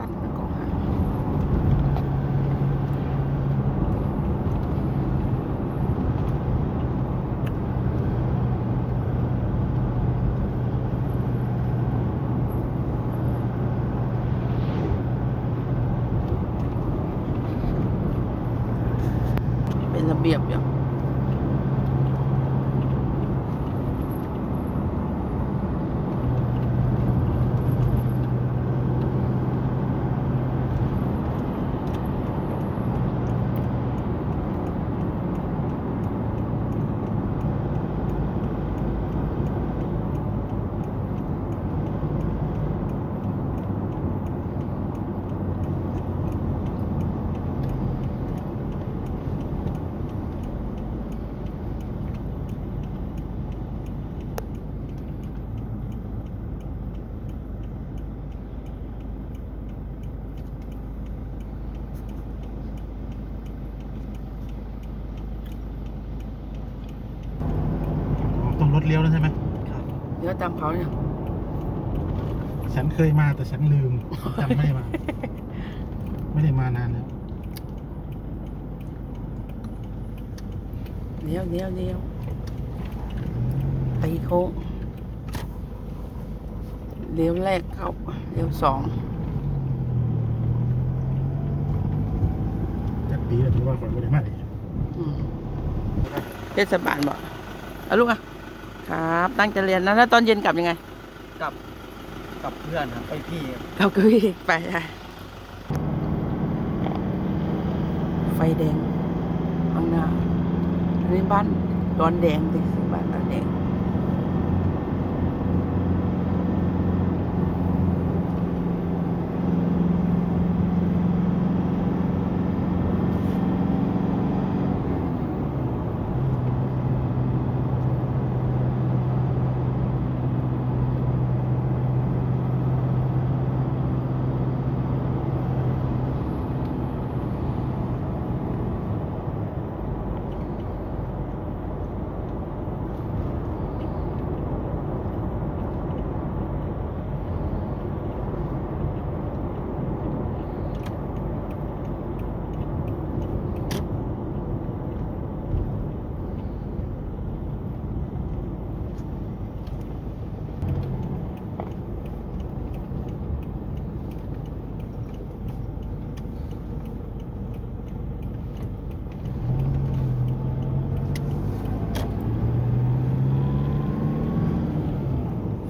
สันนะกองหางเป็นระเบียบอยู่อ๋อต้องร ถเลี้ยวแล้วใช่ไหมเดี๋ยวตามเขาเนี่ยฉันเคยมาแต่ฉันลืมจำไม่ได้มา ไม่ได้มานานแล้วเดี๋ยวเดี๋ยวเดี๋ยวตีโค้งเลี้ยวแรกเข้าเลี้ยวสองจักปีแล้วถือว่าคนไม่ได้มาเลยอืมเทศบาลบอกเอาลูกอะ ครับ ตั้งใจเรียนนะแล้วตอนเย็นกลับยังไง กับกับเพื่อนครับไปพี่เขาก็วิ่งไปได้ไฟแดงข้างหน้าอันนี้บ้านดอนแดงติสิบ้านดอนแดง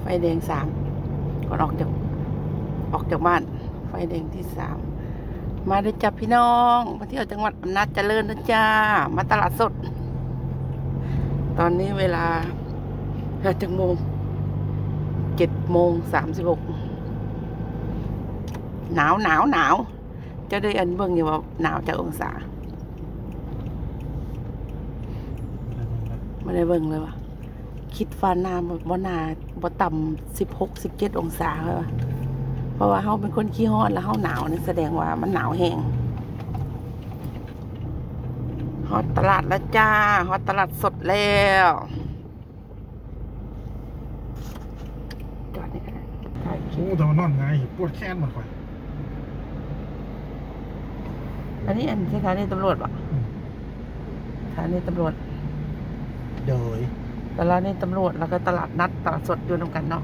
ไฟ แดงสามก่อนออกจากออกจากบ้าน ไฟแดงที่สามมาได้จับพี่น้องมาเที่ยวจังหวัดอำนาจเจริญนะจ้า มาตลาดสด ตอนนี้เวลาห้าจังโมงเจ็ดโมงสามสิบหกหนาวหนาวหนาวจะได้อันเบิ่งอยู่ว่าหนาวจากองศาไม่ได้เบิ่งเลยว่ะ คิดฟ้าหน้าบ่หนาบ่ต่ำสิบหกสิบเจ็ดองศาเลยวะเพราะว่าเฮาเป็นคนขี้ร้อนแล้วเฮาหนาวนี่แสดงว่ามันหนาวแห้งฮอตตลาดแล้วจ้าฮอตตลาดสดแล้วจอดนี่ก็ได้ถ่ายคลิโอ้ปแต่มันนอนไงปวดแขนหมดก่อนอันนี้อันสถานีตำรวจปะสถานีตำรวจ โดย ตลาดนี้ตำรวจแล้วก็ตลาดนัดตลาดสดอยู่นำกันเนาะ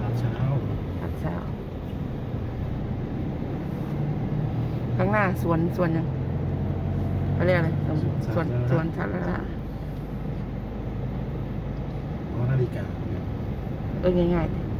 ตอนเช้าตลาดเช้า ข้างหน้าสวนสวนยังเขาเรียกอะไรสวนสวนสวนสาธารณะอ๋อนาฬิกาเออง่ายๆ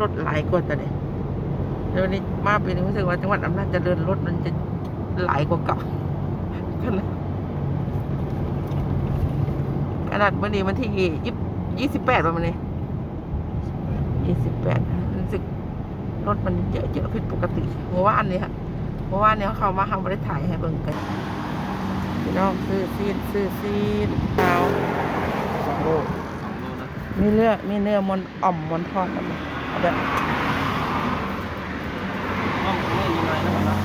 รถหลายกว่าแต่เนี่ยเดี๋ยวนี้มาปีนี้รู้สึกว่าจังหวัดอำนาจเจริญรถมันจะหลายกว่าเก่าขนาดขนาดวันนี้วันที่ยี่ยี่สิบแปดวันนี้ยี่สิบแปดรู้สึกรถมันเยอะเยอะผิดปกติเมื่อวานนี้ค่ะเมื่อวานนี้เขามาทำบริถ่ายให้เบิ่งกันพี่น้องซื้อซีนซื้อซีนเอาสองโลสองโลนะมีเนื้อมีเนื้อมันอ่อมมันทอดเอาไปเอาแบบ ต้องไม่มีอะไรนะครับนะ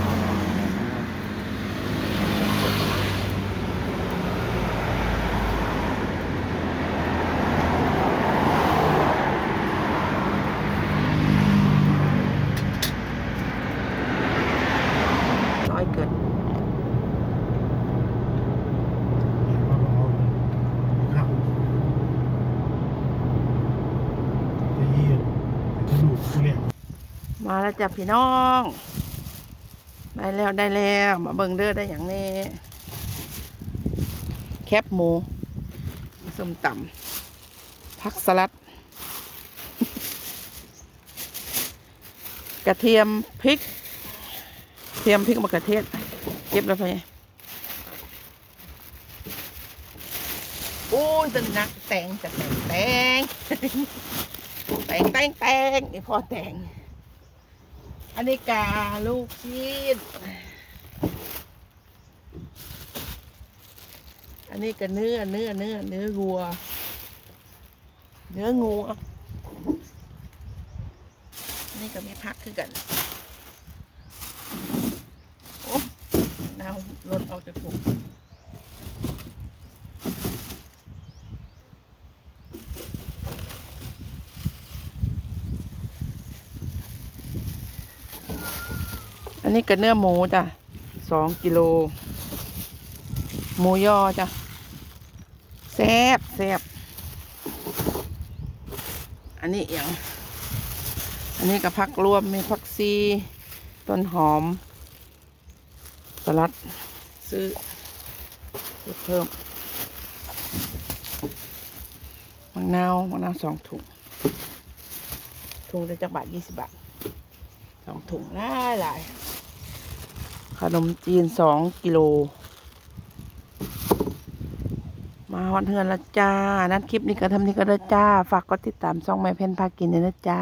น้อยเกิน เอาเอาครับจะยีนจะดูกูเรียก มาแล้วจ้ะพี่น้อง ได้แล้วได้แล้ว มาเบิ่งเด้อได้อย่างนี้ แคบหมูส้มตำผักสลัด กระเทียมพริกเทียมพริกมะเขือเทศ เก็บแล้วไปโอ้ยตึงนักแตงจะแตงแตงแตงแตงแตงนี่พอแตง อันนี้กาลูกชีสอันนี้ก็เนื้อเนื้อเนื้อเนื้อวัว เนื้องูอันนี่ก็มีพักคือกัน โอ้ดาวรถออกจากถุง อันนี้ก็เนื้อหมูจ้ะสองกิโล หมูยอจ้ะแซ่บแซ่บอันนี้อย่างอันนี้ก็ผักรวมมีผักซีต้นหอม สลัดซื้อซื้อเพิ่มมะนาวมะนาวสองถุง ถุงละจักบาทยี่สิบบาทสองถุงหลายหลาย ขนมจีนสองกิโล มาฮอนเฮือนละจ้า นั้นคลิปนี้ก็ทำนี้ก็ได้จ้า ฝากกดติดตามช่องแม่เพนพากินเลยนะจ้า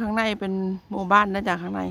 ข้างในเป็นหมู่บ้านนะจ๊ะข้างใน